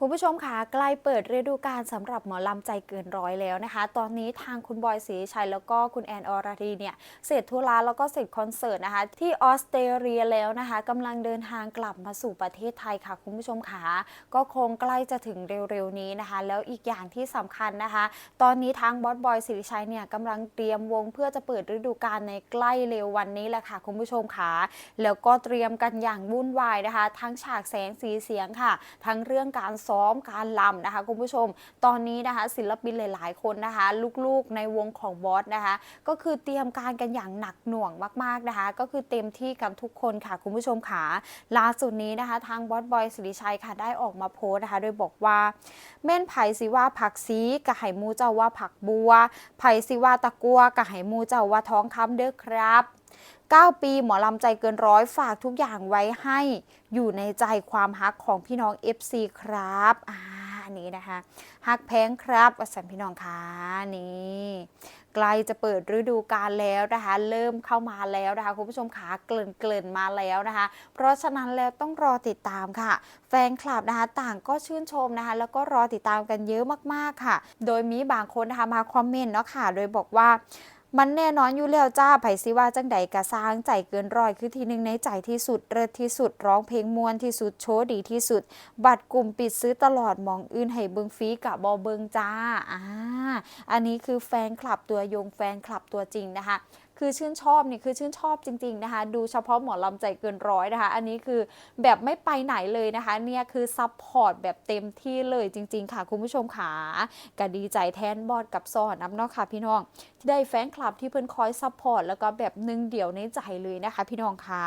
คุณผู้ชมคะใกล้เปิดฤดูกาลสำหรับหมอลำใจเกินร้อยแล้วนะคะ ตอนนี้ทางคุณบอยศรีชัยแล้วก็คุณแอนอรดีเนี่ยเสร็จธุระแล้วก็เสร็จคอนเสิร์ตนะคะ ที่ออสเตรเลียแล้วนะคะกำลังเดินทางกลับมาสู่ประเทศไทยค่ะ คุณผู้ชมคะก็คงใกล้จะถึงเร็วๆนี้นะคะ แล้วอีกอย่างที่สำคัญนะคะ ตอนนี้ทางบอสบอยศรีชัยเนี่ยกำลังเตรียมวงเพื่อจะเปิดฤดูกาลในใกล้เร็ววันนี้แหละค่ะ คุณผู้ชมคะแล้วก็เตรียมกันอย่างวุ่นวายนะคะ ทั้งฉากแสงสีเสียงค่ะ ทั้งเรื่องการซ้อมการลำนะคะคุณผู้ชม ตอนนี้นะคะ ศิลปินหลาย ๆ คนนะคะ ลูกๆในวงของบอสนะคะ ก็คือเตรียมการกันอย่างหนักหน่วงมาก ๆนะคะ ก็คือเต็มที่กันทุกคนค่ะคุณผู้ชมค่ะล่าสุดนี้นะคะ ทางบอสบอยสิริชัยค่ะได้ออกมาโพสต์นะคะ โดยบอกว่าแม่นไผ่สิว่าผักซีกะไหมูเจ้าว่าผักบัวไผ่สิว่าตะกัวกะไหมูเจ้าว่าท้องคำเด้อครับ 9 ปีหมอลำใจเกินร้อยฝากทุกอย่างไว้ให้อยู่ในใจความฮักของพี่น้อง FC ครับอ่าอันนี้นะคะฮักแพงครับวสันพี่น้องคะนี่ใกล้จะเปิดฤดูกาลแล้วนะคะ เริ่มเข้ามาแล้วนะคะคุณผู้ชมขาเกลิ่นเกลิ่นมาแล้วนะคะ เพราะฉะนั้นแล้วต้องรอติดตามค่ะ แฟนคลับนะคะต่างก็ชื่นชมนะคะ แล้วก็รอติดตามกันเยอะมากๆค่ะ โดยมีบางคนนะคะมาคอมเมนต์เนาะค่ะ โดยบอกว่า มันแน่นอนอยู่แล้วจ้าไผสิว่าจังใดกะสร้างใจเกินร้อยคือทีหนึ่งในใจที่สุดเลิศที่สุดร้องเพลงมวนที่สุดโชว์ดีที่สุด บัตรกลุ่มปิดซื้อตลอดมองอื่นให้เบิงฟรีกับบอเบิงจ้าอ่าอันนี้คือแฟนคลับตัวยงแฟนคลับตัวจริงนะคะ คือชื่นชอบเนี่ยคือชื่นชอบจริงๆนะคะ ดูเฉพาะหมอลำใจเกินร้อยนะคะ อันนี้คือแบบไม่ไปไหนเลยนะคะ เนี่ยคือซัพพอร์ตแบบเต็มที่เลยจริง ๆ ค่ะ คุณผู้ชมขาก็ดีใจแทนบอดกับซอนน้ำเนาะค่ะพี่น้อง ที่ได้แฟนคลับที่เพิ่นคอยซัพพอร์ตแล้วก็แบบหนึ่งเดียวในใจเลยนะคะ พี่น้องคะ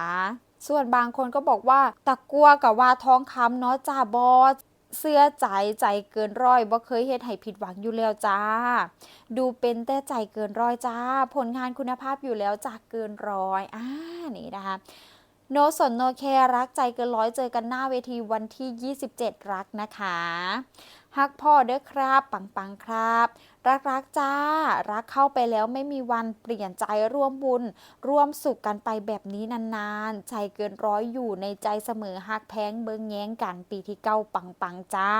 ส่วนบางคนก็บอกว่าตะกัวกับว่าท้องคำเนาะจ้าบอส เสื้อใจใจเกินร้อยบ่เคยเฮ็ดให้ผิดหวังอยู่แล้วจ้า ดูเป็นแต่ใจเกินร้อยจ้า ผลงานคุณภาพอยู่แล้วจากเกินร้อยอ่านี่นะคะโนสนโนแครักใจเกินร้อยเจอกันหน้าเวทีวันที่ 27 รักนะคะฮักพ่อเด้อครับ ปังปังครับรักรักๆจ้า รักเข้าไปแล้วไม่มีวันเปลี่ยนใจร่วมบุญ ร่วมสุขกันไปแบบนี้นานๆ ใจเกินร้อยอยู่ในใจเสมอฮักแพงเบิงแย้งกันปีที่เก้าปังๆจ้า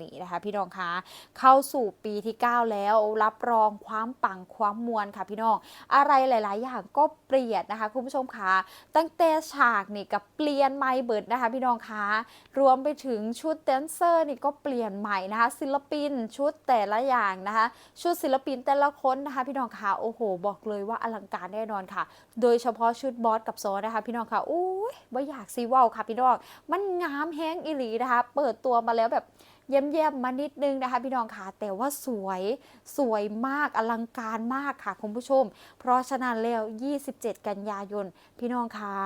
นี่นะคะพี่น้องคะเข้าสู่ปีที่ 9 แล้วรับรองความปังความมวลค่ะพี่น้อง อะไรหลาย ๆ อย่างก็เปลี่ยนนะคะคุณผู้ชมคะตั้งแต่ฉากนี่กับเปลี่ยนใหม่เบิดนะคะพี่น้องคะรวมไปถึงชุดแดนเซอร์นี่ก็เปลี่ยนใหม่นะคะศิลปินชุดแต่ละอย่างนะคะ ชุดศิลปินแต่ละคนนะคะพี่น้องคะโอ้โห บอกเลยว่าอลังการแน่นอนค่ะ โดยเฉพาะชุดบอสกับซอนะคะพี่น้องคะอุ้ยว่าอยากซีว่าวค่ะพี่น้องมันงามแห้งอิหลีนะคะ เปิดตัวมาแล้วแบบเยี่ยมๆมานิดนึงนะคะ พี่น้องคะแต่ว่าสวยสวยมากอลังการมากค่ะคุณผู้ชม เพราะฉะนั้นแล้ว 27 กันยายน พี่น้องคะ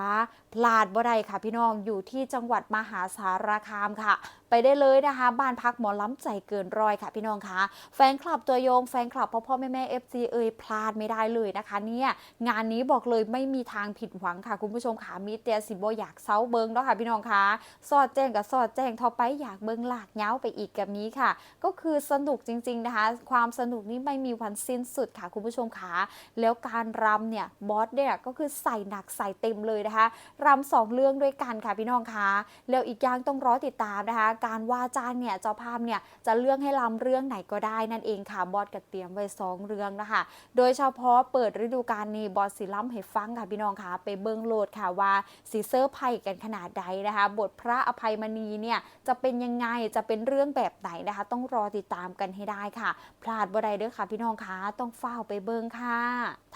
พลาดบ่ได้ค่ะ พี่น้องอยู่ที่จังหวัดมหาสารคามค่ะ ไปได้เลยนะคะ บ้านพักหมอล้ำใจเกินร้อยค่ะพี่น้องคะแฟนคลับตัวโยงแฟนคลับพ่อพ่อแม่แม่เอฟซีเอ่ยพลาดไม่ได้เลยนะคะเนี่ยงานนี้บอกเลยไม่มีทางผิดหวังค่ะคุณผู้ชมค่ะมีแต่สิบอยากเซาเบิงเนาะค่ะพี่น้องคะสอดแจ้งกับสอดแจ้งทอไปอยากเบิงหลากเย้าไปอีกกับนี้ค่ะ ก็คือสนุกจริง ๆนะคะ ความสนุกนี้ไม่มีวันสิ้นสุดค่ะคุณผู้ชมค่ะแล้วการรำเนี่ยบอสเนี่ยก็คือใส่หนักใส่เต็มเลยนะคะรำสองเรื่องด้วยกันค่ะพี่น้องคะแล้วอีกอย่างต้องรอติดตามนะคะการว่าจ้างเนี่ยเจ้าภาพเนี่ยจะเลือกให้รำเรื่องไหนก็ได้นั่นเองค่ะบอสก็เตรียมไว้สองเรื่องนะคะ โดยเฉพาะเปิดฤดูกาลนี้บอสสิล่ำให้ฟังค่ะพี่น้องค่ะ ไปเบิ้งโหลดค่ะว่าสีเซอร์ไพ่กันขนาดใดนะคะ บทพระอภัยมณีเนี่ยจะเป็นยังไงจะเป็นเรื่องแบบไหนนะคะ ต้องรอติดตามกันให้ได้ค่ะ พลาดบ่ได้เด้อค่ะ พี่น้องคะต้องเฝ้าไปเบิ้งค่ะ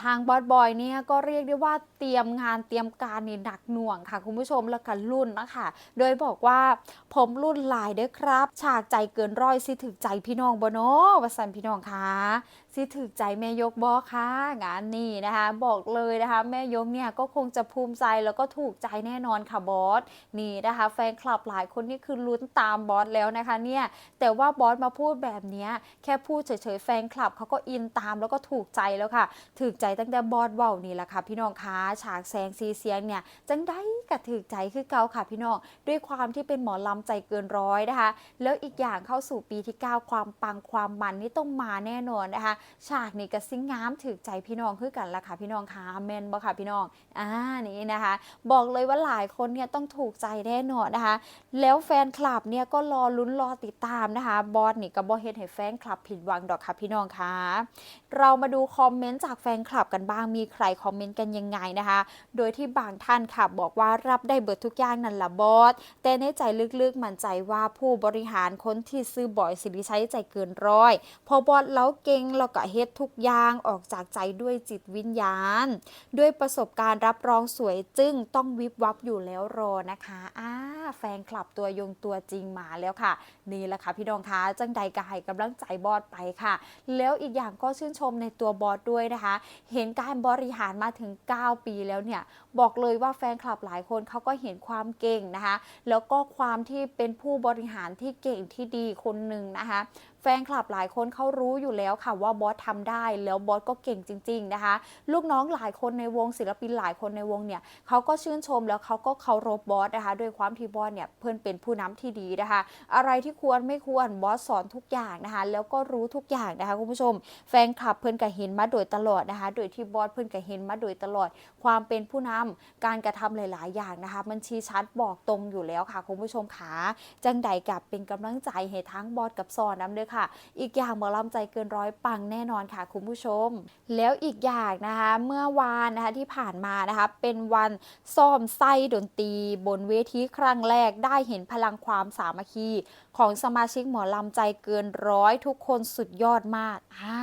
ทางบอสบอยเนี่ยก็เรียกได้ว่าเตรียมงานเตรียมการนี่หนักหน่วงค่ะ คุณผู้ชมแล้วก็รุ่นนะคะโดยบอกว่าผมรุ่นหลายเด้อครับ ฉากใจเกินร้อยสิถึกใจพี่น้องบ่เนาะว่าสันพี่น้องคะ สิถึกใจแม่ยกบอค่ะงานนี้นะคะ บอกเลยนะคะ แม่ยกเนี่ยก็คงจะภูมิใจแล้วก็ถูกใจแน่นอนค่ะบอสนี่นะคะ แฟนคลับหลายคนนี่คือลุ้นตามบอสแล้วนะคะเนี่ยแต่ว่าบอสมาพูดแบบนี้แค่พูดเฉยๆแฟนคลับเขาก็อินตามแล้วก็ถูกใจแล้วค่ะ ถูกใจตั้งแต่บอสเว้านี่แหละค่ะ พี่น้องคะฉากแสงสีเสียงเนี่ยจังได้กะถูกใจคือเก่าค่ะพี่น้องด้วยความที่เป็นหมอลำใจเกินร้อยนะคะ แล้วอีกอย่างเข้าสู่ปีที่ 9 ความปังความมันนี่ต้องมาแน่นอนนะคะฉากนี้ก็ซิงงามถูกใจพี่น้องคือกันละค่ะพี่น้องคะแมนบ่ค่ะพี่น้องอ่านี่นะคะ บอกเลยว่าหลายคนเนี่ยต้องถูกใจแน่นอนนะคะ แล้วแฟนคลับเนี่ยก็รอลุ้นรอติดตามนะคะ บอสนี่ก็บอเฮ็ดให้แฟนคลับผิดหวังดอกค่ะพี่น้องคะเรามาดูคอมเมนต์จากแฟนคลับกันบ้างมีใครคอมเมนต์กันยังไงนะคะ โดยที่บางท่านค่ะบอกว่ารับได้เบิดทุกอย่างนั่นละบอสแต่ในใจลึกๆมั่นใจว่าผู้บริหารคนที่ซื้อบอยสิริชัยใจเกินร้อยพอบอสแล้วเก่งแล้วก็เฮ็ดทุกอย่างออกจากใจด้วยจิตวิญญาณ ด้วยประสบการณ์รับรองสวยจึ้งต้องวิบวับอยู่แล้วรอนะคะอ่าแฟนคลับตัวยงตัวจริงมาแล้วค่ะ นี่แหละค่ะพี่น้องคะจังใดก็ให้กำลังใจบอสไปค่ะ แล้วอีกอย่างก็ชื่นชมในตัวบอสด้วยนะคะ เห็นการบริหารมาถึง 9 ปีแล้วเนี่ย บอกเลยว่าแฟนคลับหลายคนเขาก็เห็นความเก่งนะคะ แล้วก็ความที่เป็นผู้บริหารที่เก่งที่ดีคนหนึ่งนะคะ ฟนคลับหลายคนเขารู้อยู่แล้วค่ะว่าบอสทำได้แล้วบอสก็เก่งจริง ๆ นะคะ ลูกน้องหลายคนในวงศิลปินหลายคนในวงเนี่ยเขาก็ชื่นชมแล้วเขาก็เคารพบอสนะคะด้วยความที่บอสเนี่ยเพื่อนเป็นผู้นำที่ดีนะคะ อะไรที่ควรไม่ควรบอสสอนทุกอย่างนะคะ แล้วก็รู้ทุกอย่างนะคะคุณผู้ชม แฟนคลับเพื่อนก็เห็นมาโดยตลอดนะคะ โดยที่บอสเพื่อนก็เห็นมาโดยตลอด ความเป็นผู้นำการกระทำหลาย ๆ อย่างนะคะ มันชี้ชัดบอกตรงอยู่แล้วค่ะคุณผู้ชมขาจังใดกับเป็นกำลังใจให้ทั้งบอสกับซอนน้ำเด้อค่ะอีกอย่างหมอลำใจเกินร้อยปังแน่นอนค่ะคุณผู้ชม แล้วอีกอย่างนะคะเมื่อวานนะคะที่ผ่านมานะคะเป็นวันซ้อมไส้ดนตรี บนเวทีครั้งแรกได้เห็นพลังความสามัคคีของสมาชิกหมอลำใจเกินร้อยทุกคนสุดยอดมากอ่า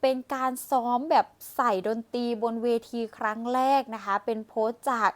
เป็นการซ้อมแบบใส่ดนตรีบนเวทีครั้งแรกนะคะ เป็นโพสต์จาก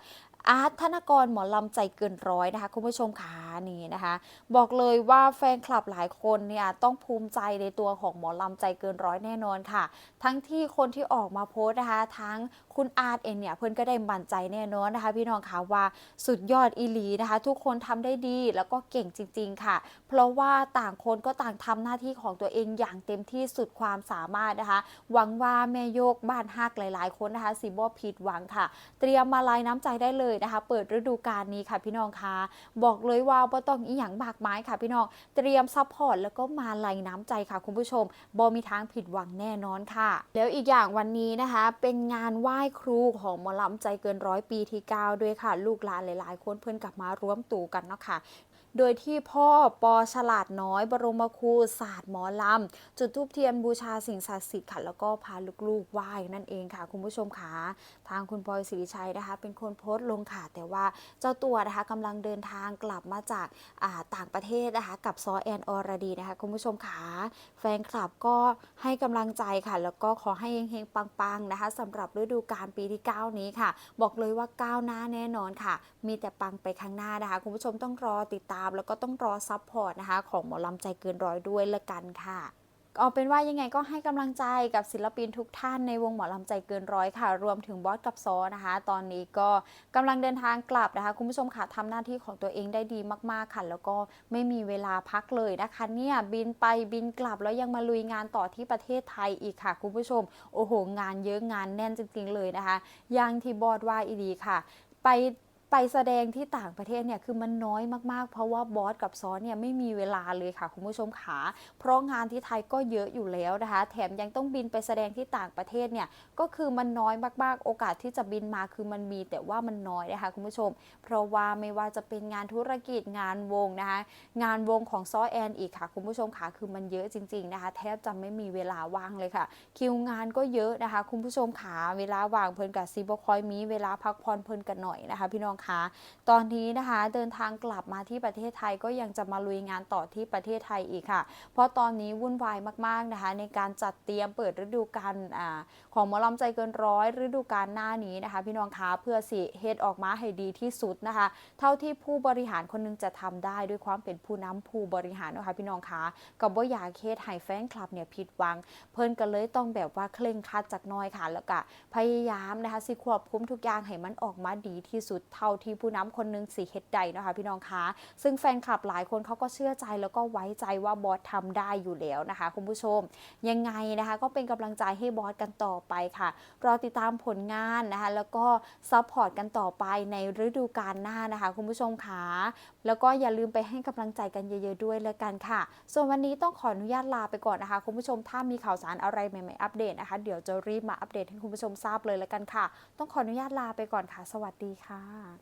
อาร์ตธนกรหมอลำใจเกินร้อยนะคะ คุณผู้ชมขานี่นะคะ บอกเลยว่าแฟนคลับหลายคนเนี่ยต้องภูมิใจในตัวของหมอลำใจเกินร้อยแน่นอนค่ะ ทั้งที่คนที่ออกมาโพสต์นะคะ ทั้งคุณอาร์ตเองเนี่ยเพื่อนก็ได้มั่นใจแน่นอนนะคะ พี่น้องคะว่าสุดยอดอีลีนะคะ ทุกคนทำได้ดีแล้วก็เก่งจริง ๆ ค่ะ เพราะว่าต่างคนก็ต่างทำหน้าที่ของตัวเองอย่างเต็มที่สุดความสามารถนะคะ หวังว่าแม่โยกบ้านฮักหลาย ๆ คนนะคะสีบอผิดหวังค่ะ เตรียมมาลายน้ำใจได้เลยนะคะ เปิดฤดูกาลนี้ค่ะพี่น้องคะบอกเลยว่าบ่ต้องอีหยังบากไม้ค่ะพี่น้องเตรียมซัพพอร์ตแล้วก็มาลายน้ำใจค่ะคุณผู้ชมบอมีทางผิดหวังแน่นอนค่ะ แล้วอีกอย่างวันนี้นะคะ เป็นงานไหว้ครูของหมอลำใจเกินร้อยปีที่9ด้วยค่ะ ลูกหลานหลายๆ คนเพื่อนกลับมาร่วมตู่กันเนาะค่ะ โดยที่พ่อปอฉลาดน้อยบรมครูศาสตร์หมอลำ จุดทูปเทียนบูชาสิ่งศักดิ์สิทธิ์ค่ะแล้วก็พาลูกๆไหว้นั่นเองค่ะ คุณผู้ชมค่ะทางคุณพลอยศิริชัยนะคะ เป็นคนโพสต์ลงค่ะแต่ว่าเจ้าตัวนะคะกำลังเดินทางกลับมาจากาต่างประเทศนะคะกับซอแอนอรดีนะคะ คุณผู้ชมค่ะแฟนคลับก็ให้กำลังใจค่ะ แล้วก็ขอให้เฮงๆปังๆนะคะสำหรับฤดูกาลปีที่ 9 นี้ค่ะ บอกเลยว่าก้าวหน้าแน่นอนค่ะ มีแต่ปังไปข้างหน้านะคะ คุณผู้ชมต้องรอติดตามแล้วก็ต้องรอซัพพอร์ตนะคะ ของหมอลำใจเกินร้อยด้วยละกันค่ะเอาเป็นว่ายังไงก็ให้กำลังใจกับศิลปินทุกท่านในวงหมอลำใจเกินร้อยค่ะ รวมถึงบอสกับซอนะคะ ตอนนี้ก็กำลังเดินทางกลับนะคะ คุณผู้ชมค่ะทำหน้าที่ของตัวเองได้ดีมากๆค่ะ แล้วก็ไม่มีเวลาพักเลยนะคะเนี่ยบินไปบินกลับแล้วยังมาลุยงานต่อที่ประเทศไทยอีกค่ะ คุณผู้ชม โอ้โห งานเยอะงานแน่นจริงๆเลยนะคะอย่างที่บอสว่าอีดีค่ะ ไป ไปแสดงที่ต่างประเทศเนี่ยคือมันน้อยมากๆ เพราะว่าบอสกับซอสเนี่ยไม่มีเวลาเลยค่ะคุณผู้ชมขาเพราะงานที่ไทยก็เยอะอยู่แล้วนะคะ แถมยังต้องบินไปแสดงที่ต่างประเทศเนี่ยก็คือมันน้อยมากๆ โอกาสที่จะบินมาคือมันมีแต่ว่ามันน้อยนะคะคุณผู้ชม เพราะว่าไม่ว่าจะเป็นงานธุรกิจงานวงนะคะงานวงของซอแอนอีกค่ะคุณผู้ชมค่ะคือมันเยอะจริง ๆนะคะ แทบจะไม่มีเวลาว่างเลยค่ะ คิวงานก็เยอะนะคะ คุณผู้ชมขาเวลาว่างเพลินกับซีบคอยมีเวลาพักผ่อนเพลินกันหน่อยนะคะพี่น้องคะตอนนี้นะคะเดินทางกลับมาที่ประเทศไทยก็ยังจะมาลุยงานต่อที่ประเทศไทยอีกค่ะ เพราะตอนนี้วุ่นวายมากๆนะคะในการจัดเตรียมเปิดฤดูกาลของหมอลำใจเกินร้อยฤดูกาลหน้านี้นะคะ พี่น้องคะเพื่อสิเฮ็ดออกมาให้ดีที่สุดนะคะ เท่าที่ผู้บริหารคนหนึงจะทำได้ด้วยความเป็นผู้นำผู้บริหารนะคะพี่น้องคะกับว่าอยากเฮ็ดให้แฟนคลับเนี่ยผิดหวัง เพิ่นก็เลยต้องแบบว่าเคร่งคัดจากน้อยค่ะแล้วก็พยายามนะคะสิควบคุมทุกอย่างให้มันออกมาดีที่สุดเท่าที่ผู้นำคนหนึงสิเฮ็ดได้นะคะพี่น้องคะซึ่งแฟนคลับหลายคนเขาก็เชื่อใจแล้วก็ไว้ใจว่าบอสทำได้อยู่แล้วนะคะคุณผู้ชม ยังไงนะคะก็เป็นกำลังใจให้บอสกันต่อไปค่ะรอติดตามผลงานนะคะแล้วก็ซัพพอร์ตกันต่อไปในฤดูกาลหน้านะคะคุณผู้ชมคะแล้วก็อย่าลืมไปให้กำลังใจกันเยอะๆด้วยแล้วกันค่ะ ส่วนวันนี้ต้องขออนุญาตลาไปก่อนนะคะ คุณผู้ชมถ้ามีข่าวสารอะไรใหม่ๆอัปเดตนะคะ เดี๋ยวจะรีบมาอัปเดตให้คุณผู้ชมทราบเลยแล้วกันค่ะ ต้องขออนุญาตลาไปก่อนค่ะ สวัสดีค่ะ